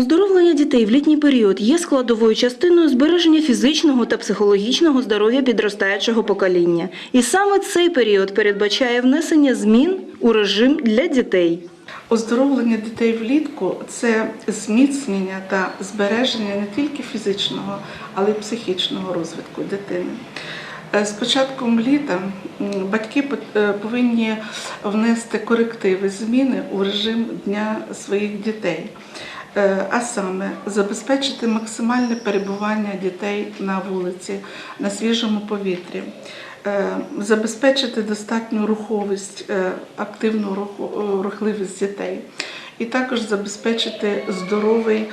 Оздоровлення дітей в літній період є складовою частиною збереження фізичного та психологічного здоров'я підростаючого покоління. І саме цей період передбачає внесення змін у режим для дітей. Оздоровлення дітей влітку це зміцнення та збереження не тільки фізичного, але й психічного розвитку дитини. Е, З початком літа батьки е, повинні внести корективи, зміни у режим дня своїх дітей, а саме забезпечити максимальне перебування дітей на вулиці, на свіжому повітрі. Е, забезпечити достатню руховість, е, активну е, рухливість дітей, і також забезпечити здоровий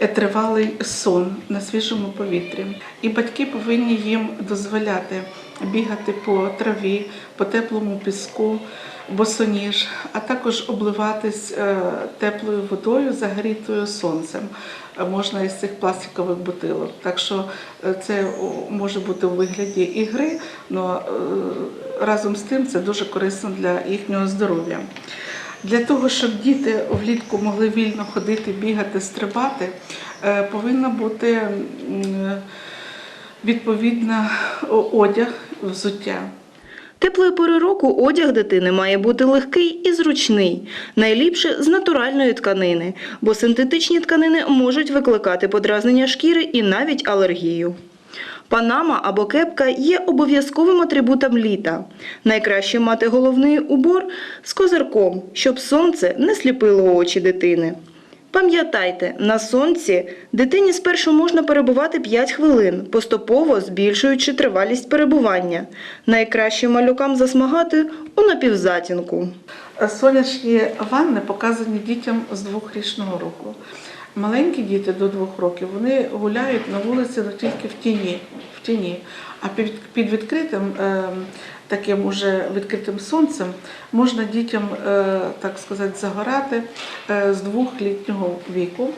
е, тривалий сон на свіжому повітрі. І батьки повинні їм дозволяти бігати по траві, по теплому піску, босоніж, а також обливатись е, теплою водою, загрітою сонцем. Е, Можна із цих пластикових бутилок. Так що е, це може бути у вигляді ігри, але разом з тим це дуже корисно для їхнього здоров'я. Для того, щоб діти влітку могли вільно ходити, бігати, стрибати, повинна бути відповідна одяг, взуття. Теплої пори року одяг дитини має бути легкий і зручний, найліпше з натуральної тканини, бо синтетичні тканини можуть викликати подразнення шкіри і навіть алергію. Панама або кепка є обов'язковим атрибутом літа. Найкраще мати головний убор з козирком, щоб сонце не сліпило очі дитини. Пам'ятайте, на сонці дитині спершу можна перебувати 5 хвилин, поступово збільшуючи тривалість перебування. Найкраще малюкам засмагати у напівзатінку. Сонячні ванни показані дітям з двохрічного року. Маленькі діти до двох років вони гуляють на вулиці тільки в тіні, в тіні. А під, відкритим е, таким уже відкритим сонцем можна дітям, е, так сказати, загорати е, з двохлітнього віку.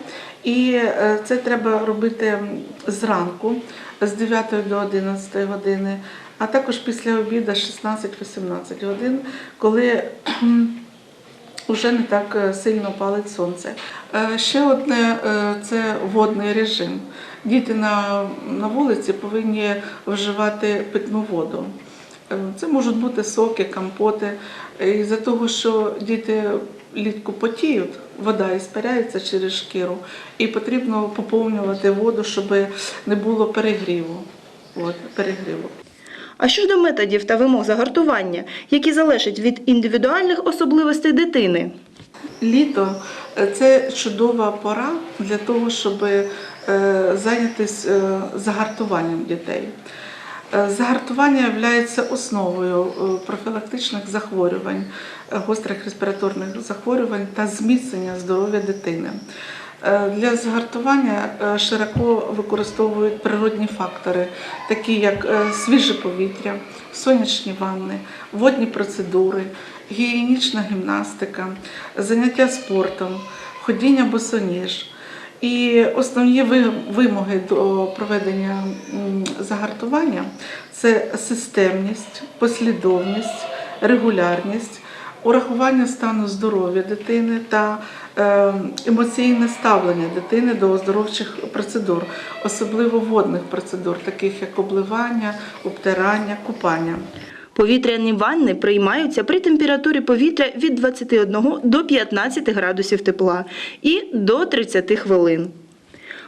І е, це треба робити зранку з 9 до 11 години, а також після обіду 16-18 годин, коли Уже не так сильно палить сонце. Ще одне це водний режим. Діти на, на вулиці повинні вживати питну воду. Е, Це можуть бути соки, компоти. Е, Із-за того, що діти літку потіють, вода іспаряється через шкіру, і потрібно поповнювати воду, щоб не було перегріву. От, перегріву. А що ж до методів та вимог загартування, які залежать від індивідуальних особливостей дитини? Літо е, це чудова пора для того, щоб е, зайнятися загартуванням дітей. Е, Загартування є основою е, профілактичних захворювань, е, гострих респіраторних захворювань та зміцнення здоров'я дитини. Для загартування широко використовують природні фактори, такі як свіже повітря, сонячні ванни, водні процедури, гігієнічна гімнастика, заняття спортом, ходіння босоніж. І основні вимоги до проведення загартування це системність, послідовність, регулярність, урахування стану здоров'я дитини та е, емоційне ставлення дитини до оздоровчих процедур, особливо водних процедур, таких як обливання, обтирання, купання. Повітряні ванни приймаються при температурі повітря від 21 до 15 градусів тепла і до 30 хвилин.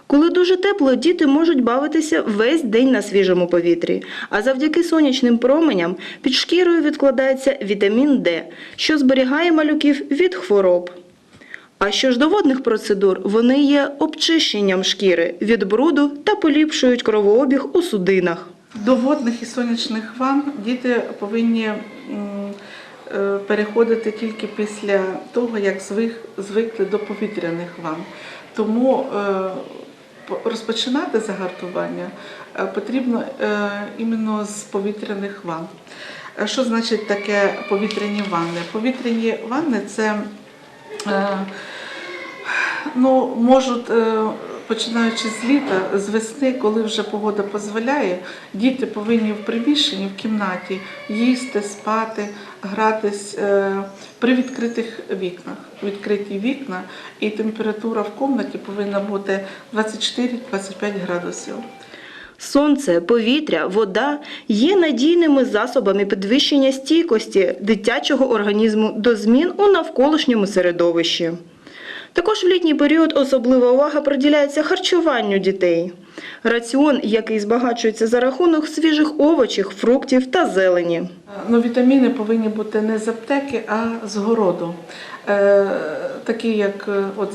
Коли дуже тепло, діти можуть бавитися весь день на свіжому повітрі, а завдяки сонячним променям під шкірою відкладається вітамін Д, що зберігає малюків від хвороб. А що ж до водних процедур, вони є обчищенням шкіри від бруду та поліпшують кровообіг у судинах. До водних і сонячних ванн діти повинні е, переходити тільки після того, як звикли до повітряних ванн. Тому е, розпочинати загартування е, потрібно іменно з повітряних ванн. Що значить таке повітряні ванни? Повітряні ванни це ну, можуть починаючи з літа, з весни, коли вже погода дозволяє, діти повинні в приміщенні, в кімнаті їсти, спати, гратись е, при відкритих вікнах. Відкриті вікна і температура в кімнаті повинна бути 24-25 градусів. Сонце, повітря, вода є надійними засобами підвищення стійкості дитячого організму до змін у навколишньому середовищі. Також в літній період особлива увага приділяється харчуванню дітей. Раціон, який збагачується за рахунок свіжих овочів, фруктів та зелені. Ну, вітаміни повинні бути не з аптеки, а з городу. Е, такі як е, от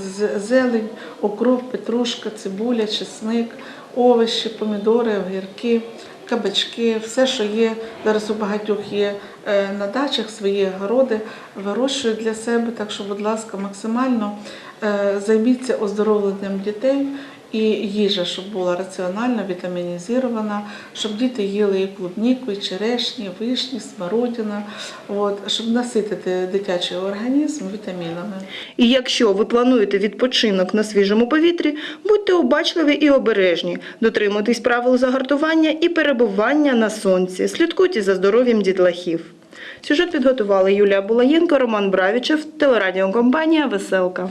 зелень, окроп, петрушка, цибуля, чесник, овочі, помідори, огірки, кабачки, все, що є зараз у багатьох є е, на дачах, свої городи, вирощують для себе. Так що, будь ласка, максимально е, займіться оздоровленням дітей. І їжа, щоб була раціонально вітамінізована, щоб діти їли і клубніку, і черешні, вишні, смородина, от, щоб наситити дитячий організм вітамінами. І якщо ви плануєте відпочинок на свіжому повітрі, будьте обачливі і обережні, дотримуйтесь правил загартування і перебування на сонці, слідкуйте за здоров'ям дітлахів. Сюжет підготували Юлія Булаєнко, Роман Бравічев, телерадіокомпанія Веселка.